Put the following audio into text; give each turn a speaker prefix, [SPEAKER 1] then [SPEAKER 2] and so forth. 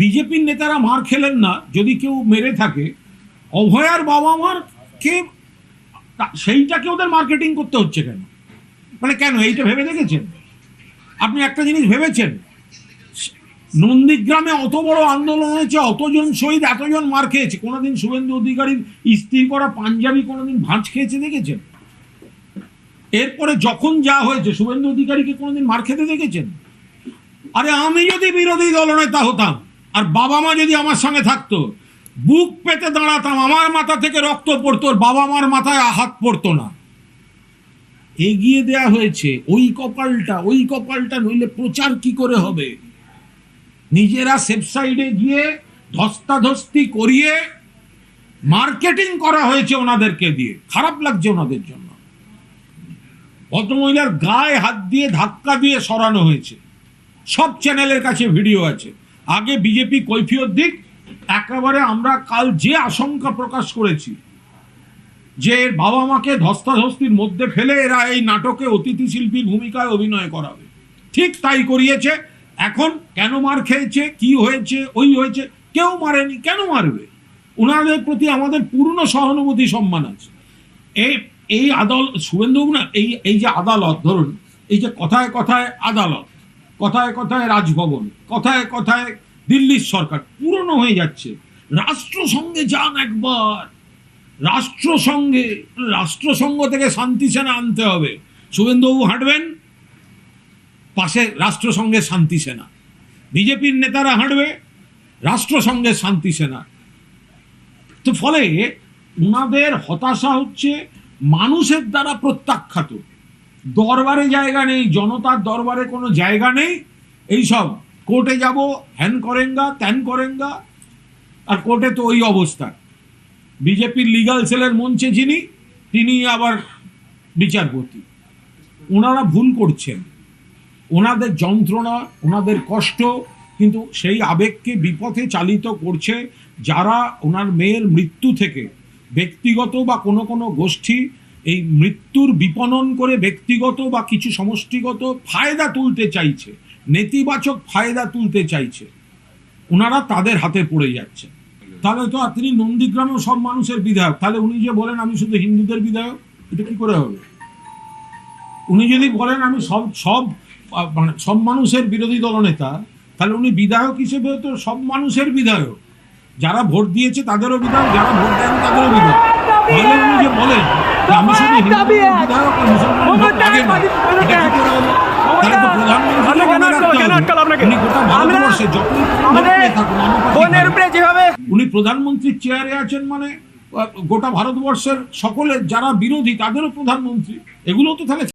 [SPEAKER 1] বিজেপির নেতারা মার খেলেন না, যদি কেউ মেরে থাকে, অভয়ার বাবা মার কে সেইটাকে ওদের মার্কেটিং করতে হচ্ছে কেন? মানে কেন, এইটা ভেবে দেখেছেন? আপনি একটা জিনিস ভেবেছেন, নন্দীগ্রামে অত বড় আন্দোলন হয়েছে, অতজন শহীদ, এতজন মার খেয়েছে, কোনোদিন শুভেন্দু অধিকারীর স্ত্রী করা পাঞ্জাবি কোনোদিন ভাঁজ খেয়েছে দেখেছেন? এরপরে যখন যা হয়েছে, শুভেন্দু অধিকারীকে কোনোদিন মার খেতে দেখেছেন? আরে আমি যদি বিরোধী দলনেতা হতাম। আর বাবা মা যদি আমার সঙ্গে থাকতো, বুক পেতে দাঁড়াতাম, আমার মাথা থেকে রক্ত পড়তো বাবা মার মাথায় হাত পড়তো না। এগিয়ে দেয়া হয়েছে, ওই কপালটা ওই কপালটা নইলে প্রচার কি করে হবে? নিজেরা সেফ সাইডে গিয়ে ধস্তাধস্তি করিয়ে মার্কেটিং করা হয়েছে ওনাদেরকে দিয়ে। খারাপ লাগছে ওনাদের জন্য। ভদ্রমহিলার গায়ে হাত দিয়ে ধাক্কা দিয়ে সরানো হয়েছে। সব চ্যানেলের কাছে ভিডিও আছে। আগে বিজেপি কৈফিয়ত দিক, একেবারে আমরা কাল যে আশঙ্কা প্রকাশ করেছি, যে এর বাবা মাকে ধস্তাধস্তির মধ্যে ফেলে এরা এই নাটকে অতিথি শিল্পীর ভূমিকায় অভিনয় করাবে। ঠিক তাই করিয়েছে, এখন কেন মার খেয়েছে, কি হয়েছে, ওই হয়েছে, কেউ মারেনি, কেন মারবে? ওনাদের প্রতি আমাদের পূর্ণ সহানুভূতি, সম্মান আছে। এই এই আদালত শুভেন্দুবাবু না, এই এই যে আদালত, ধরুন, এই যে কথায় কথায় আদালত কথায় কথায় রাজভবন, কথায় কথায় দিল্লির সরকার, পুরনো হয়ে যাচ্ছে। রাষ্ট্রসংঘে যান একবার। রাষ্ট্রসংঘে, রাষ্ট্রসংঘ থেকে শান্তি সেনা আনতে হবে। শুভেন্দুবাবু হাঁটবেন? পাশে রাষ্ট্রসংঘের শান্তি সেনা বিজেপির নেতারা হাঁটবে? রাষ্ট্রসংঘের শান্তি সেনা তো ফলে ওনাদের হতাশা হচ্ছে মানুষের দ্বারা প্রত্যাখ্যাত। দরবারে জায়গা নেই, জনতার দরবারে কোনো জায়গা নেই। এইসব কোর্টে যাব, হ্যান করেঙ্গা, ত্যান করেঙ্গা, আর কোর্টে তো ওই অবস্থা। বিজেপির লিগাল সেলের মঞ্চে যিনি, তিনি আবার বিচারপতি। ওনারা ভুল করছেন। ওনাদের যন্ত্রণা, ওনাদের কষ্ট, কিন্তু সেই আবেগকে বিপথে চালিত করছে যারা ওনার মেয়ের মৃত্যু থেকে ব্যক্তিগত বা কোনো কোনো গোষ্ঠী এই মৃত্যুর বিপণন করে ব্যক্তিগত বা কিছু সমষ্টিগত ফায়দা তুলতে চাইছে, নেতিবাচক ফায়দা তুলতে চাইছে ওনারা তাদের হাতে পড়ে যাচ্ছে। তাহলে তো আর তিনি নন্দীগ্রামেও সব মানুষের বিধায়ক। তাহলে উনি যে বলেন আমি শুধু হিন্দুদের বিধায়ক, এটা কি করে হবে? উনি যদি বলেন আমি সব সব মানে সব মানুষের বিরোধী দলনেতা, তাহলে উনি বিধায়ক হিসেবে তো সব মানুষের বিধায়ক। যারা ভোট দিয়েছে তাদেরও বিধায়ক, যারা ভোট দেন তাদেরও বিধায়ক। তাহলে উনি যে বলেন আমি শুধু হিন্দুদের বিধায়ক আর মুসলমানের লাগে না এটা কি করে হলো তাহলে তো প্রধানমন্ত্রী
[SPEAKER 2] কেন আটকালো? কেন আটকালো আপনাকে?
[SPEAKER 1] উনি গোটা ভারতবর্ষে যতই
[SPEAKER 2] আমাদের
[SPEAKER 1] ভোট পেয়ে থাকুন, আনুপাতিক
[SPEAKER 2] বোনের
[SPEAKER 1] ভাবে।
[SPEAKER 2] উপরে যেভাবে
[SPEAKER 1] উনি প্রধানমন্ত্রীর চেয়ারে আছেন মানে গোটা ভারতবর্ষের সকলের যারা বিরোধী তাদেরও প্রধানমন্ত্রী এগুলো তো তাহলে